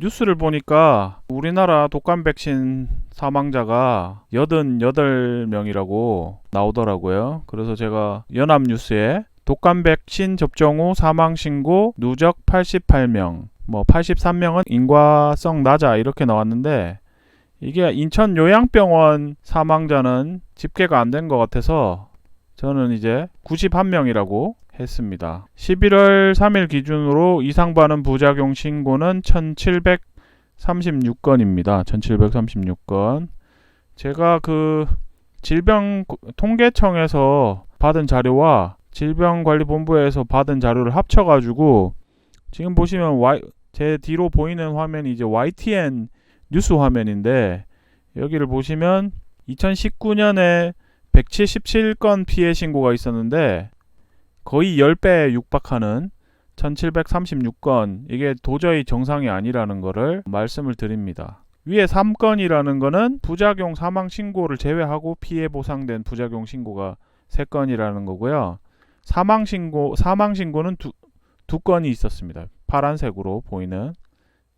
뉴스를 보니까 우리나라 독감 백신 사망자가 88명이라고 나오더라고요. 그래서 제가 연합뉴스에 독감 백신 접종 후 사망 신고 누적 88명, 뭐 83명은 인과성 낮아 이렇게 나왔는데 이게 인천 요양병원 사망자는 집계가 안 된 것 같아서 저는 이제 91명이라고 했습니다. 11월 3일 기준으로 이상 반응 부작용 신고는 1736건입니다. 1736건. 제가 그 질병 통계청에서 받은 자료와 질병관리본부에서 받은 자료를 합쳐가지고 지금 보시면 Y, 제 뒤로 보이는 화면이 이제 YTN 뉴스 화면인데 여기를 보시면 2019년에 177건 피해 신고가 있었는데 거의 10배에 육박하는 1736건 이게 도저히 정상이 아니라는 것을 말씀을 드립니다. 위에 3건이라는 거는 부작용 사망 신고를 제외하고 피해 보상된 부작용 신고가 3건이라는 거고요. 사망 신고 사망 신고는 두, 두 건이 있었습니다. 파란색으로 보이는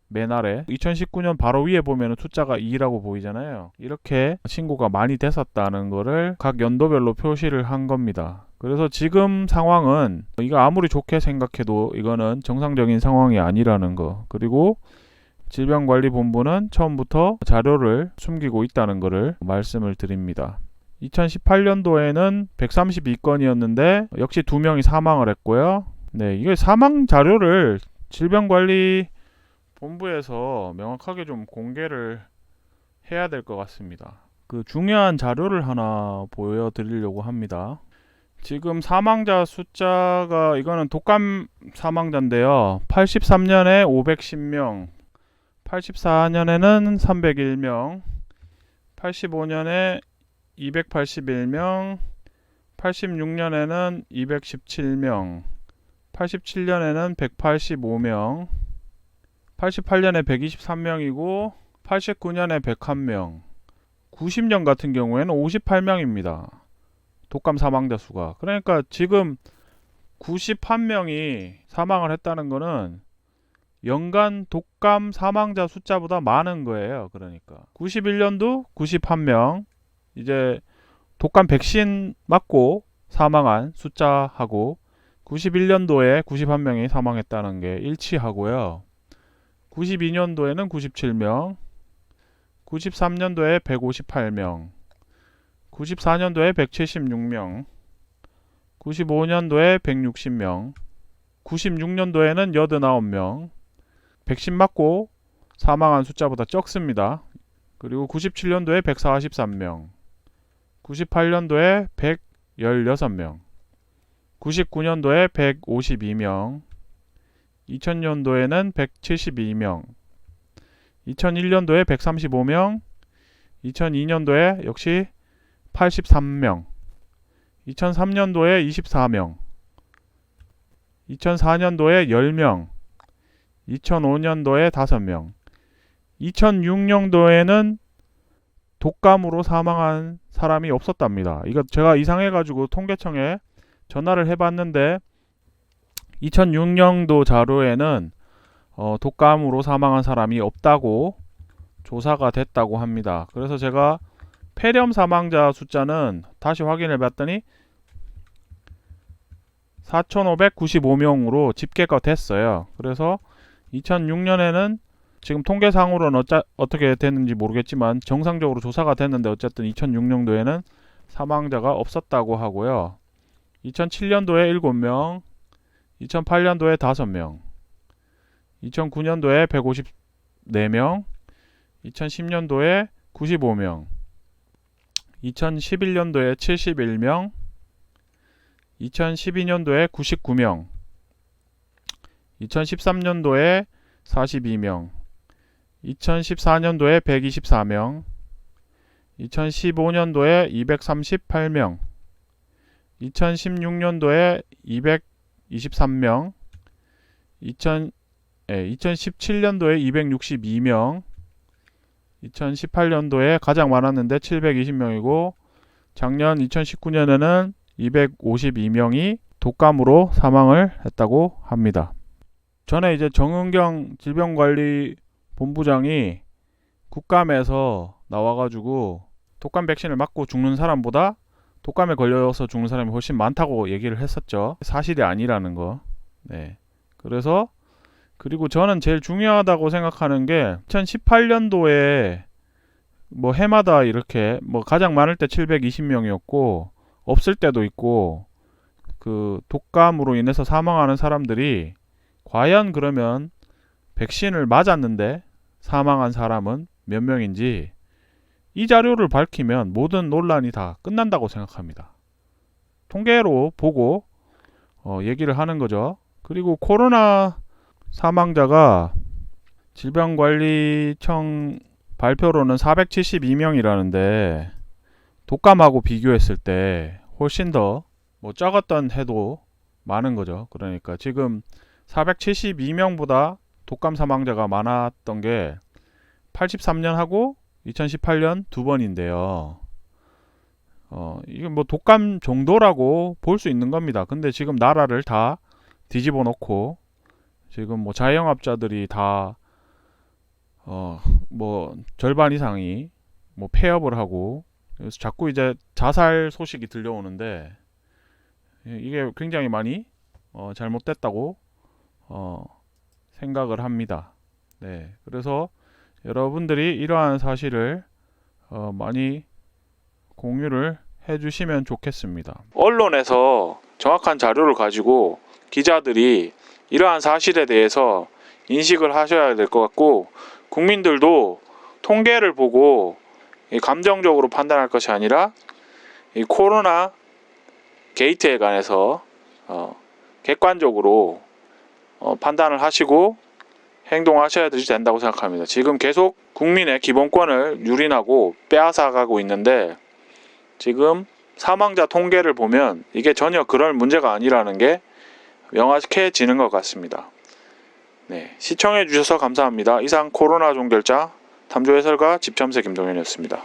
맨 아래 2019년 바로 위에 보면 숫자가 2라고 보이잖아요. 이렇게 신고가 많이 됐었다는 거를 각 연도별로 표시를 한 겁니다. 그래서 지금 상황은 이거 아무리 좋게 생각해도 이거는 정상적인 상황이 아니라는 거. 그리고 질병관리본부는 처음부터 자료를 숨기고 있다는 것을 말씀을 드립니다. 2018년도에는 132건이었는데 역시 두 명이 사망을 했고요. 네, 이게 사망 자료를 질병관리 본부에서 명확하게 좀 공개를 해야 될 것 같습니다. 그 중요한 자료를 하나 보여드리려고 합니다. 지금 사망자 숫자가 이거는 독감 사망자인데요. 83년에 510명, 84년에는 301명, 85년에 281명, 86년에는 217명, 87년에는 185명, 88년에 123명이고 89년에 101명, 90년 같은 경우에는 58명입니다. 독감 사망자 수가. 그러니까 지금 91명이 사망을 했다는 거는 연간 독감 사망자 숫자보다 많은 거예요. 그러니까 91년도 91명 이제 독감 백신 맞고 사망한 숫자하고 91년도에 91명이 사망했다는 게 일치하고요. 92년도에는 97명, 93년도에 158명, 94년도에 176명, 95년도에 160명, 96년도에는 89명, 백신 맞고 사망한 숫자보다 적습니다. 그리고 97년도에 143명, 98년도에 116명, 99년도에 152명, 2000년도에는 172명, 2001년도에 135명, 2002년도에 역시 83명, 2003년도에 24명, 2004년도에 10명, 2005년도에 5명, 2006년도에는 독감으로 사망한 사람이 없었답니다. 이거 제가 이상해가지고 통계청에 전화를 해봤는데 2006년도 자료에는 어, 독감으로 사망한 사람이 없다고 조사가 됐다고 합니다. 그래서 제가 폐렴 사망자 숫자는 다시 확인해 봤더니 4,595명으로 집계가 됐어요. 그래서 2006년에는 지금 통계상으로는 어쩌, 어떻게 됐는지 모르겠지만 정상적으로 조사가 됐는데 어쨌든 2006년도에는 사망자가 없었다고 하고요. 2007년도에 7명, 2008년도에 5명, 2009년도에 154명, 2010년도에 95명, 2011년도에 71명, 2012년도에 99명, 2013년도에 42명, 2014년도에 124명, 2015년도에 238명, 2016년도에 223명, 2000, 예, 2017년도에 262명, 2018년도에 가장 많았는데 720명이고 작년 2019년에는 252명이 독감으로 사망을 했다고 합니다. 전에 이제 정은경 질병관리 본부장이 국감에서 나와가지고 독감 백신을 맞고 죽는 사람보다 독감에 걸려서 죽는 사람이 훨씬 많다고 얘기를 했었죠. 사실이 아니라는 거. 네. 그래서 그리고 저는 제일 중요하다고 생각하는 게 2018년도에 뭐 해마다 이렇게 뭐 가장 많을 때 720명이었고 없을 때도 있고 그 독감으로 인해서 사망하는 사람들이 과연 그러면 백신을 맞았는데 사망한 사람은 몇 명인지 이 자료를 밝히면 모든 논란이 다 끝난다고 생각합니다. 통계로 보고 어, 얘기를 하는 거죠. 그리고 코로나 사망자가 질병관리청 발표로는 472명이라는데 독감하고 비교했을 때 훨씬 더 뭐 적었던 해도 많은 거죠. 그러니까 지금 472명보다 독감 사망자가 많았던 게 83년하고 2018년 두 번인데요. 어, 이게 뭐 독감 정도라고 볼 수 있는 겁니다. 근데 지금 나라를 다 뒤집어 놓고 지금 뭐 자영업자들이 다 어, 뭐 절반 이상이 뭐 폐업을 하고 그래서 자꾸 이제 자살 소식이 들려오는데 예, 이게 굉장히 많이 어, 잘못됐다고 어, 생각을 합니다. 네, 그래서 여러분들이 이러한 사실을 어, 많이 공유를 해주시면 좋겠습니다. 언론에서 정확한 자료를 가지고 기자들이 이러한 사실에 대해서 인식을 하셔야 될 것 같고 국민들도 통계를 보고 이 감정적으로 판단할 것이 아니라 이 코로나 게이트에 관해서 어, 객관적으로 어, 판단을 하시고 행동하셔야 된다고 생각합니다. 지금 계속 국민의 기본권을 유린하고 빼앗아가고 있는데 지금 사망자 통계를 보면 이게 전혀 그럴 문제가 아니라는 게 명확해지는 것 같습니다. 네, 시청해 주셔서 감사합니다. 이상 코로나 종결자 탐조 해설가 집참새 김동현이었습니다.